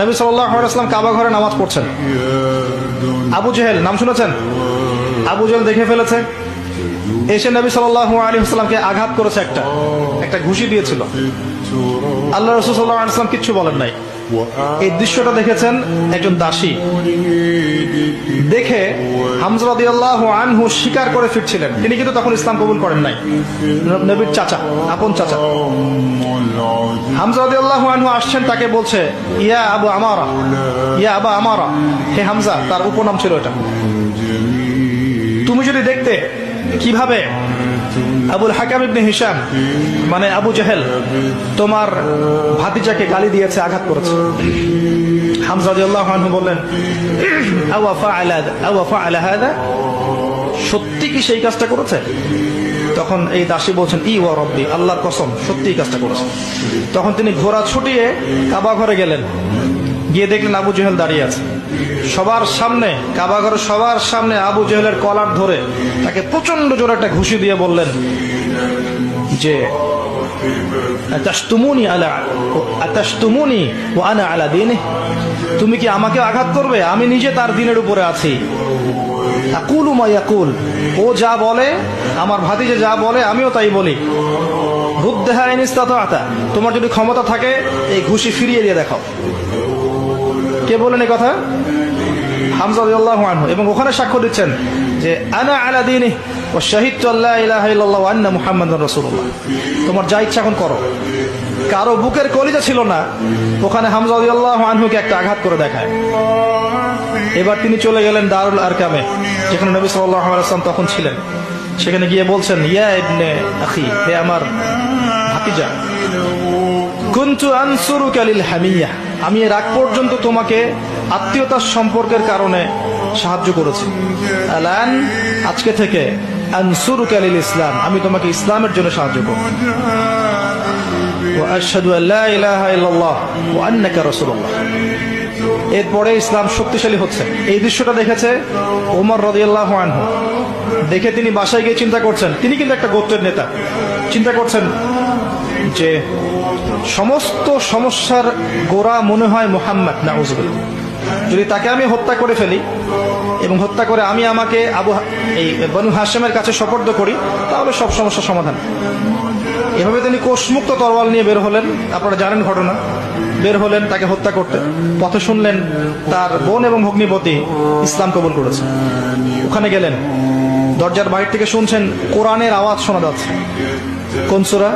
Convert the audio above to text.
নবী সাল্লাম কাবা ঘরে নামাজ পড়ছেন। আবু জেহেল, নাম শুনেছেন? আবু জেহেল দেখে ফেলেছে। এসে নবী সাল্লাহ আঘাত করেছে একটা একটা ঘুষি দিয়েছিল। আল্লাহ রসুল সাল্লাহ কিচ্ছু বলেন নাই। এই দৃশ্যটা দেখেছেন একজন দাসী। দেখে হামজরাদি আল্লাহ আনহু স্বীকার করে ফিরছিলেন। তিনি কিন্তু তখন ইসলাম কবুল করেন নাই। নবীর চাচা, আপন চাচা। হামজা আল্লাহ আনহু আসছেন, তাকে বলছে, ইয়া আবু আমারা, ইয়া আবা আমারা, হে হামজা, তার উপনাম ছিল এটা। তুমি যদি দেখতে কীভাবে আবুল হাকাম ইবনে হিসাম মানে আবু জাহেল, তোমার ভাতিজাকে গালি দিয়েছে, আঘাত করেছে। হামজা বললেন সত্যি কি সেই কাজটা করেছে? তখন এই দাসী বলছেন, ই ওয়া রব্বি, আল্লাহর কসম সত্যি কাজটা করেছে। তখন তিনি ঘোড়া ছুটিয়ে কাবা ঘরে গেলেন। গিয়ে দেখলেন আবু জেহেল দাঁড়িয়ে আছে। সবার সামনে, কাবা ঘরে সবার সামনে আবু জেহেলের কলার ধরে তাকে প্রচণ্ড জোরে একটা ঘুষি দিয়ে বললেন যে তুমি কি আমাকে আঘাত করবে? আমি নিজে তার দিনের উপরে আছি। ও যা বলে, আমার ভাতিজে যা বলে, আমিও তাই বলি। তোমার যদি ক্ষমতা থাকে, এই ঘুষি ফিরিয়ে দিয়ে দেখাও। কে বলেন এই কথা? হামজা আনহু। এবং ওখানে সাক্ষ্য দিচ্ছেন যে, আনা আলা দীনি ও শাহিদ আল্লাহ আন্না মুহাম্মাদুর রাসূলুল্লাহ। তোমার যা ইচ্ছা এখন করো। কারও বুকের কলিজা ছিল না, ওখানে হামজা রাদিয়াল্লাহু আনহুকে একটা আঘাত করে দেখায়। এবার তিনি চলে গেলেন দারুল আরকামে, যেখানে নবী আলাইহি তখন ছিলেন। সেখানে গিয়ে বলছেন, ইয়া ইবনে আখি, হে আমার ভাতিজা কুনতু আনসুরুকা লিল হামিয়া আমি এর আগ পর্যন্ত তোমাকে আত্মীয়তার সম্পর্কের কারণে সাহায্য করেছি আলান আজকে থেকে আনসুরুকা লিল ইসলাম আমি তোমাকে ইসলামের জন্য সাহায্য করব واشهد ان لا اله الا الله وانك رسول الله এরপরে ইসলাম শক্তিশালী হচ্ছে এই দৃশ্যটা দেখেছে ওমর রদিয়াল্লাহ আনহু দেখে তিনি বাসায় গিয়ে চিন্তা করছেন তিনি কিন্তু একটা গোত্রের নেতা চিন্তা করছেন যে সমস্ত সমস্যার গোড়া মনে হয় মোহাম্মদ নাউজুল যদি তাকে আমি হত্যা করে ফেলি এবং হত্যা করে আমি আমাকে আবু এই বনু হাসেমের কাছে সপর্দ করি, তাহলে সব সমস্যার সমাধান। এভাবে তিনি কোষমুক্ত তরওয়াল নিয়ে বের হলেন। আপনারা জানেন ঘটনা। বের হলেন তাকে হত্যা করতে। পথে শুনলেন তার বোন এবং ভগ্নিপতি ইসলাম কবুল করেছে। ওখানে গেলেন। দরজার বাইরে থেকে শুনছেন কোরআনের আওয়াজ শোনা যাচ্ছে। কোন সুরা?